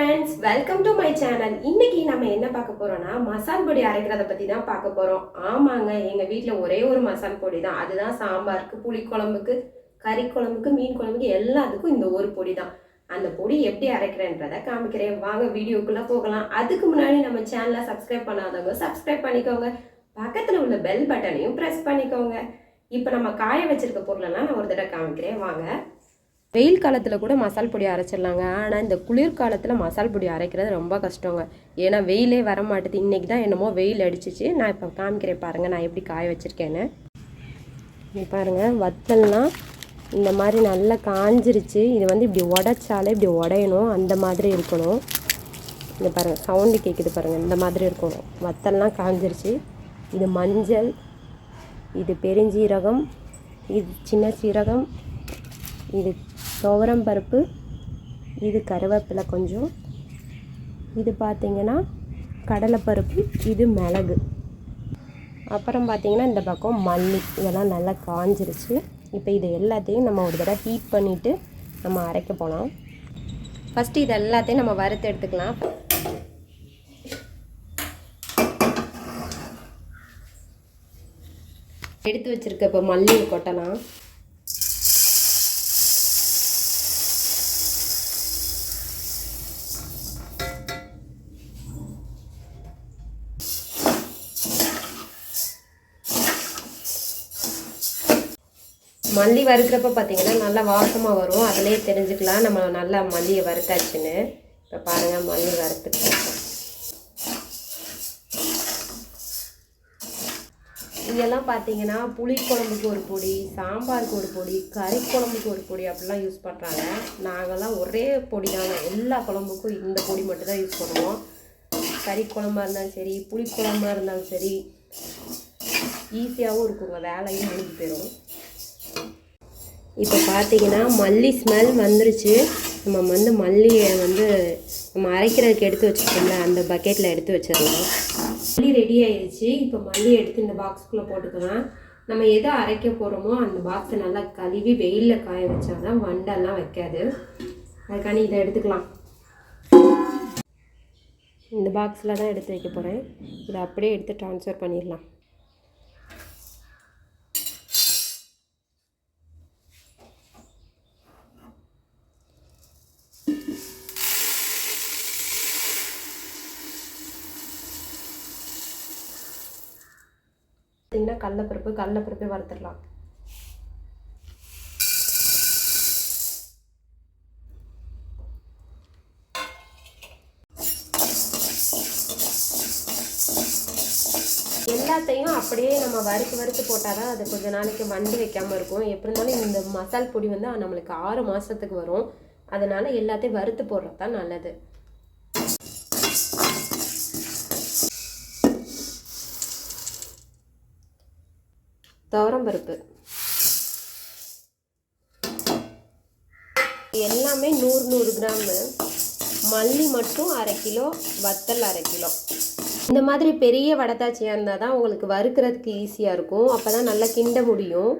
Friends welcome to my channel இன்னைக்கு நம்ம என்ன பார்க்க போறோம்னா மசால் பொடி அரைக்கிறத பத்தி தான் பார்க்க போறோம். ஆமாங்க எங்க வீட்டில் ஒரே ஒரு மசால் பொடி தான். அதுதான் சாம்பாருக்கு புளிக்குழம்புக்கு கறி குழம்புக்கு மீன் குழம்புக்கு எல்லாத்துக்கும் இந்த ஒரு பொடி தான். அந்த பொடி எப்படி அரைக்கிறேன்றத காமிக்கிறேன். வாங்க வீடியோக்குள்ள போகலாம். அதுக்கு முன்னாடி நம்ம சேனலை சப்ஸ்கிரைப் பண்ணாதவங்க சப்ஸ்கிரைப் பண்ணிக்கோங்க. பக்கத்தில் உள்ள பெல் பட்டனையும் ப்ரெஸ் பண்ணிக்கோங்க. இப்போ நம்ம காய வச்சிருக்க பொருளெல்லாம் நான் ஒரு தடவை காமிக்கிறேன். வாங்க. வெயில் காலத்தில் கூட மசால் பொடி அரைச்சிடலாங்க. ஆனால் இந்த குளிர்காலத்தில் மசால் பொடி அரைக்கிறது ரொம்ப கஷ்டங்க. ஏன்னா வெயிலே வர மாட்டுது இன்றைக்கி தான் என்னமோ வெயில் அடிச்சிச்சு. நான் இப்போ காமிக்கிறேன் பாருங்கள் நான் எப்படி காய வச்சுருக்கேன்னு. பாருங்கள் வத்தல்னால் இந்த மாதிரி நல்லா காஞ்சிருச்சு. இது வந்து இப்படி உடைச்சாலே இப்படி உடையணும். அந்த மாதிரி இருக்கணும். இந்த பாருங்கள் சவுண்டு கேட்குது பாருங்கள் இந்த மாதிரி இருக்கணும். வத்தல்லாம் காஞ்சிருச்சு. இது மஞ்சள். இது பெருஞ்சீரகம். இது சின்ன சீரகம். இது துவரம் பருப்பு இது கருவேப்பிலை கொஞ்சம். இது பார்த்திங்கன்னா கடலைப்பருப்பு இது மிளகு. அப்புறம் பார்த்திங்கன்னா இந்த பக்கம் மல்லி இதெல்லாம் நல்லா காஞ்சிருச்சு. இப்போ இது எல்லாத்தையும் நம்ம ஒரு தடவை ஹீட் பண்ணிவிட்டு நம்ம அரைக்க போகலாம் ஃபஸ்ட்டு இது எல்லாத்தையும் நம்ம வறுத்து எடுத்துக்கலாம். எடுத்து வச்சிருக்க இப்போ மல்லியை கொட்டலாம். மல்லி வறுக்கிறப்ப பார்த்தீங்கன்னா நல்லா வாசமாக வரும். அதிலே தெரிஞ்சுக்கலாம் நம்ம நல்லா மல்லியை வறுத்தாச்சுன்னு. இப்போ பாருங்கள் மல்லி வறுத்துக்கலாம் இதெல்லாம் பார்த்தீங்கன்னா புளிக்குழம்புக்கு ஒரு பொடி சாம்பாருக்கு ஒரு பொடி கறி குழம்புக்கு ஒரு பொடி அப்படிலாம் யூஸ் பண்ணுறாங்க நாங்கள்லாம் ஒரே பொடி தாங்க எல்லா குழம்புக்கும் இந்த பொடி மட்டும்தான் யூஸ் பண்ணுவோம். கறி குழம்பா இருந்தாலும் சரி புளிக்குழம்பா இருந்தாலும் சரி ஈஸியாகவும் இருக்குங்க. வேலையும் முடிஞ்சு போயிடும் இப்போ பார்த்தீங்கன்னா மல்லி ஸ்மெல் வந்துருச்சு. நம்ம வந்து மல்லியை வந்து நம்ம அரைக்கிறதுக்கு எடுத்து வச்சுருக்கோம்ல அந்த பக்கெட்டில் எடுத்து வச்சிடலாம். மல்லி ரெடி ஆயிடுச்சு இப்போ மல்லி எடுத்து இந்த பாக்ஸ்குள்ளே போட்டுக்கலாம். நம்ம எதை அரைக்க போகிறோமோ அந்த பாக்ஸை நல்லா கழுவி வெயிலில் காய வச்சாதான் வண்டெல்லாம் வைக்காது. அதுக்காண்டி இதை எடுத்துக்கலாம். இந்த பாக்ஸில் தான் எடுத்து வைக்க போகிறேன் இதை அப்படியே எடுத்து ட்ரான்ஸ்ஃபர் பண்ணிடலாம். பார்த்தீங்கன்னா கடலப்பருப்பு கடலப்பருப்பே வறுத்துடலாம். எல்லாத்தையும் அப்படியே நம்ம வறுத்து வறுத்து போட்டால் தான் அது கொஞ்ச நாளைக்கு வண்டி வைக்காமல் இருக்கும். எப்படி இருந்தாலும் இந்த மசால் பொடி வந்து நம்மளுக்கு ஆறு மாதத்துக்கு வரும். அதனால எல்லாத்தையும் வறுத்து போடுறது தான் நல்லது. துவரம்பருப்பு எல்லாமே நூறு நூறு கிராமு. மல்லி மட்டும் அரை கிலோ வத்தல் அரை கிலோ. இந்த மாதிரி பெரிய வடதாச்சியாக இருந்தால் தான் உங்களுக்கு வறுக்கிறதுக்கு ஈஸியாக இருக்கும். அப்போ தான் நல்லா கிண்ட முடியும்.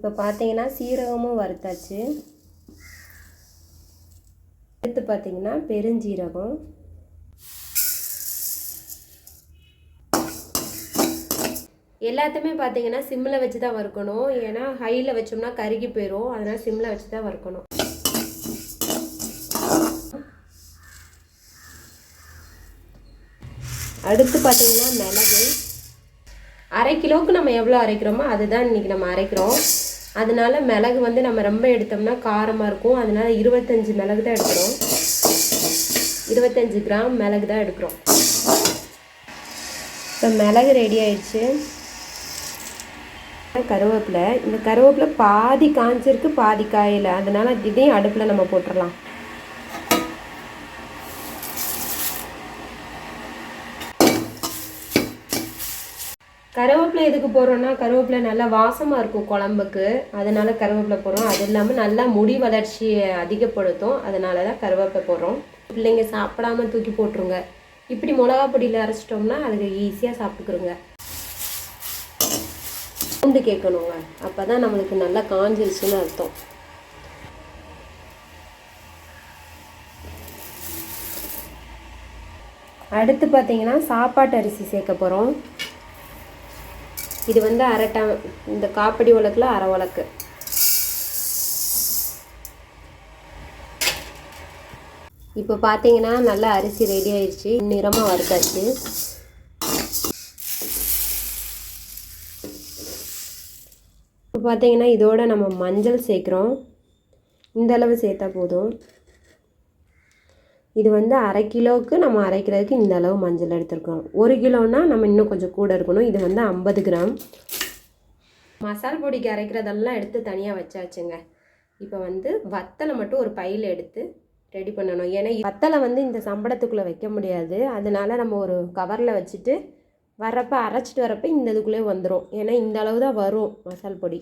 இப்போ பார்த்தீங்கன்னா சீரகமும் வறுத்தாச்சு. அடுத்து பார்த்தீங்கன்னா பெருஞ்சீரகம். எல்லாத்தையுமே பார்த்தீங்கன்னா சிம்மில் வச்சு தான் வறுக்கணும். ஏன்னா ஹையில் வச்சோம்னா கருகி போயிடும் அதனால் சிம்மில் வச்சு தான் வறுக்கணும். அடுத்து பார்த்தீங்கன்னா மிளகு. அரை கிலோவுக்கு நம்ம எவ்வளோ அரைக்கிறோமோ அதுதான் இன்றைக்கி நம்ம அரைக்கிறோம். அதனால மிளகு வந்து நம்ம ரொம்ப எடுத்தோம்னா காரமாக இருக்கும். அதனால இருபத்தஞ்சி மிளகு தான் எடுக்கிறோம். இருபத்தஞ்சி கிராம் மிளகு தான் எடுக்கிறோம். இப்போ மிளகு ரெடி ஆயிடுச்சு. கருவேப்பிலை. இந்த கருவேப்பிலை பாதி காஞ்சிருக்கு பாதி காயில். அதனால் இதையும் அடுப்பில் நம்ம போட்டுடலாம் கருவேப்பிலை எதுக்கு போடுறோன்னா கருவேப்பிலை நல்லா வாசமாக இருக்கும் குழம்புக்கு. அதனால கருவேப்பிலை போடுறோம். அது இல்லாமல் நல்லா முடி வளர்ச்சியை அதிகப்படுத்தும். அதனால தான் கருவேப்பிலை போடுறோம். பிள்ளைங்க சாப்பிடாம தூக்கி போட்டுருங்க. இப்படி மிளகா பொடியில் அரைச்சிட்டோம்னா அதுக்கு ஈஸியாக சாப்பிட்டுக்குருங்க. பூண்டு கேட்கணுங்க. அப்போ தான் நம்மளுக்கு நல்லா காஞ்சிருச்சுன்னு அர்த்தம். அடுத்து பார்த்தீங்கன்னா சாப்பாட்டு அரிசி சேர்க்க போகிறோம் இது வந்து அரை ட இந்த காப்படி உலக்கில் அரை உலக்கு. இப்போ பார்த்தீங்கன்னா நல்லா அரிசி ரெடி ஆயிடுச்சு நிறமாக வறுத்தாச்சு. இப்போ பார்த்தீங்கன்னா இதோட நம்ம மஞ்சள் சேர்க்குறோம். இந்த அளவு சேர்த்தா போதும். இது வந்து அரை கிலோவுக்கு நம்ம அரைக்கிறதுக்கு இந்த அளவு மஞ்சள் எடுத்துருக்கோம். ஒரு கிலோனால் நம்ம இன்னும் கொஞ்சம் கூட இருக்கணும். இது வந்து ஐம்பது கிராம். மசால் பொடிக்கு அரைக்கிறதெல்லாம் எடுத்து தனியாக வச்சாச்சுங்க. இப்போ வந்து வத்தலை மட்டும் ஒரு பையில் எடுத்து ரெடி பண்ணணும். ஏன்னா வத்தலை வந்து இந்த சம்பளத்துக்குள்ளே வைக்க முடியாது. அதனால நம்ம ஒரு கவரில் வச்சுட்டு வர்றப்ப அரைச்சிட்டு வரப்போ இந்த இதுக்குள்ளே வந்துடும் ஏன்னா இந்த அளவு தான் வரும் மசால் பொடி.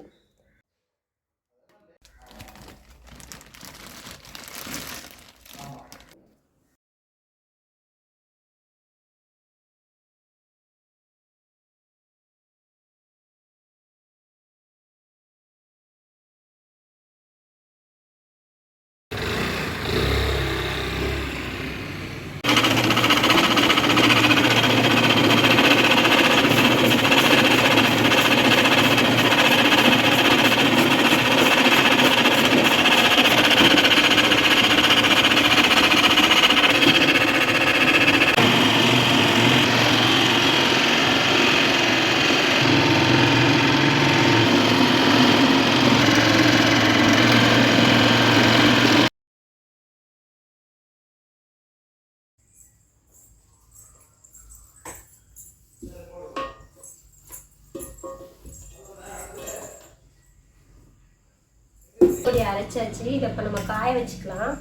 இப்படி அரைச்சாச்சு. இதை இப்போ நம்ம காய வச்சுக்கலாம்.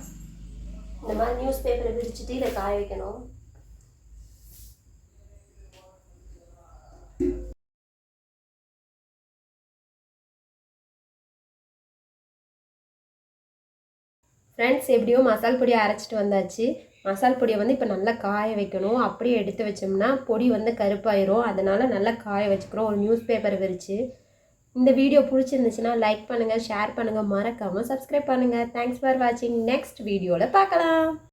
இந்த மாதிரி நியூஸ் பேப்பரை விரிச்சிட்டு இதை காய வைக்கணும். ஃப்ரெண்ட்ஸ் எப்படியோ மசால் பொடியை அரைச்சிட்டு வந்தாச்சு. மசால் பொடியை வந்து இப்போ நல்லா காய வைக்கணும். அப்படியே எடுத்து வச்சோம்னா பொடி வந்து கருப்பாயிரும். அதனால நல்லா காய வச்சுக்கிறோம். ஒரு நியூஸ் பேப்பர் விரித்து இந்த வீடியோ பிடிச்சிருந்துச்சுன்னா லைக் பண்ணுங்கள் ஷேர் பண்ணுங்கள் மறக்காமல் சப்ஸ்கிரைப் பண்ணுங்கள் தேங்க்ஸ் ஃபார் வாட்சிங் நெக்ஸ்ட் வீடியோவில் பார்க்கலாம்.